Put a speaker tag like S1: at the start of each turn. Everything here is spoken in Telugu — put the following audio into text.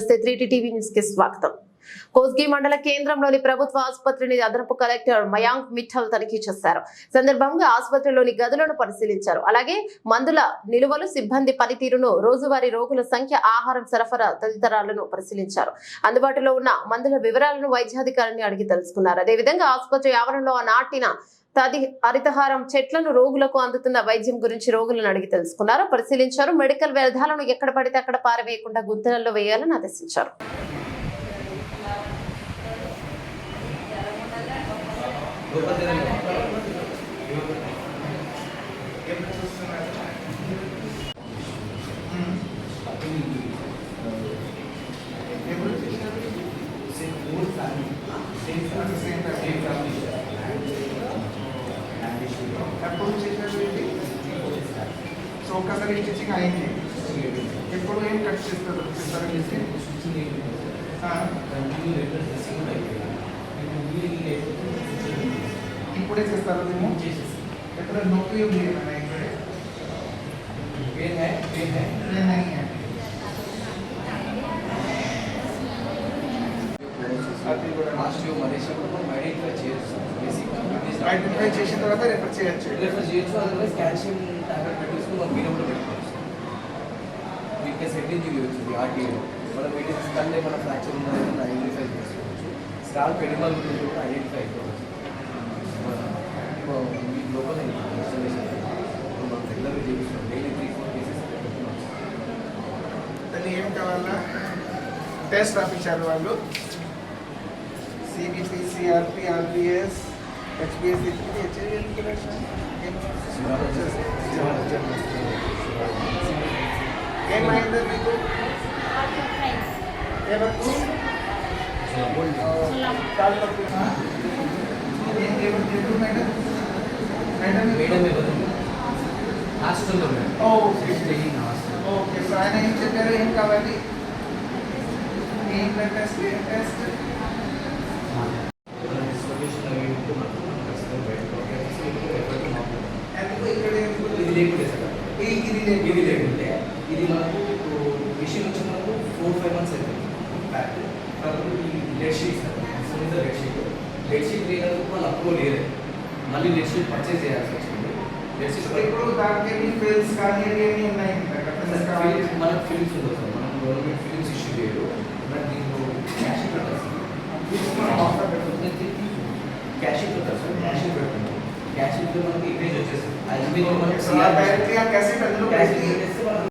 S1: నమస్తే త్రీటీ టీవీ న్యూస్కి స్వాగతం. కోస్గి మండల కేంద్రంలోని ప్రభుత్వ ఆసుపత్రిని అదనపు కలెక్టర్ మయాంక్ మిఠల్ తనిఖీ చేశారు. సందర్భంగా ఆసుపత్రిలోని గదులను పరిశీలించారు. అలాగే మందుల నిలువలు సిబ్బంది పనితీరును రోజువారీ రోగుల సంఖ్య ఆహారం సరఫరా తదితరాలను పరిశీలించారు. అందుబాటులో ఉన్న మందుల వివరాలను వైద్యాధికారిని అడిగి తెలుసుకున్నారు. అదేవిధంగా ఆసుపత్రి ఆవరణలో నాటిన తది హరితహారం చెట్లను రోగులకు అందుతున్న వైద్యం గురించి రోగులను అడిగి తెలుసుకున్నారు. పరిశీలించారు. మెడికల్ వ్యర్థాలను ఎక్కడ పడితే అక్కడ పారవేయకుండా గుంతలలో వేయాలని ఆదేశించారు.
S2: సో ఒక్కసారి స్టిచ్చింగ్ అయింది ఎప్పుడు ఏం కట్ చేస్తారు చేస్తారు ఆ, ఇప్పుడే చేస్తారు మేము ఎక్కడ నొప్పి ఉంది ఏమైనా ఇక్కడే
S3: पेन है पेन है
S2: నేను नहीं है అది కూడా
S3: లాస్ట్ మలేషియా కూడా మనం ఐడెంటిఫై చేయొచ్చు
S2: ఐడెంటిఫై చేసిన తర్వాత రెఫర్ చేయొచ్చు
S3: రిఫర్ చేయొచ్చు అదర్వైజ్ కాల్షియం టాబ్లెట్ పెట్టేసుకుని మనం మీరే కూడా పెట్టుకోవచ్చు మీకు సెట్టింగ్ చేయవచ్చు ఆర్టీఓ మనం వీటి స్కల్ ఏమైనా ఫ్రాక్చర్ ఉన్నది మనం ఐడెంటిఫై చేసుకోవచ్చు స్కాల్ పెడిమల్ గురించి కూడా ఐడెంటిఫై అయిపోవచ్చు
S2: దాన్ని ఏం కావాలా? టెస్ట్ రాపించారు వాళ్ళు. సిబిపి సిఆర్పి ఆర్పిఎస్ హెచ్బిఎస్ ఏమైంది మీకు? ఎవరు ఎవరు మేడం? మేడం
S3: మేడం ఎవరు హాస్టల్లో madam
S2: okay
S3: hostel
S2: okay so ఆయన ఏం చెప్పారు? ఏం కావాలి? ఏం బ్లడ్ టెస్ట్ టెస్ట్
S3: ఇది లేకుంటే ఇది మనకు మిషన్ వచ్చి మనకు ఫోర్ ఫైవ్ మంత్స్ అయిపోయింది. బ్యాక్ కాబట్టి ఈ lead sheet sir. Lead sheet lead sheet లేనందుకు వాళ్ళు అప్రూవల్ లేదు మళ్ళీ లెడ్ షీట్ పర్చేజ్ చేయాల్సి వచ్చింది లెడ్ షీట్
S2: ఇప్పుడు దానికి ఫిల్స్ కానీ ఏమి ఉన్నాయి కట్టన్స్ కావాలి
S3: మనకు ఫిలిమ్స్ ఉండదు సార్ మనం గవర్నమెంట్ ఫిలిమ్స్ ఇష్యూ చేయరు బట్ దీంట్లో క్యాష్ పెట్టాలి క్యాష్ పెట్టారు సార్ క్యాష్ పెడుతున్నాం క్యాష్ మనకి ఇమేజ్ వచ్చేస్తుంది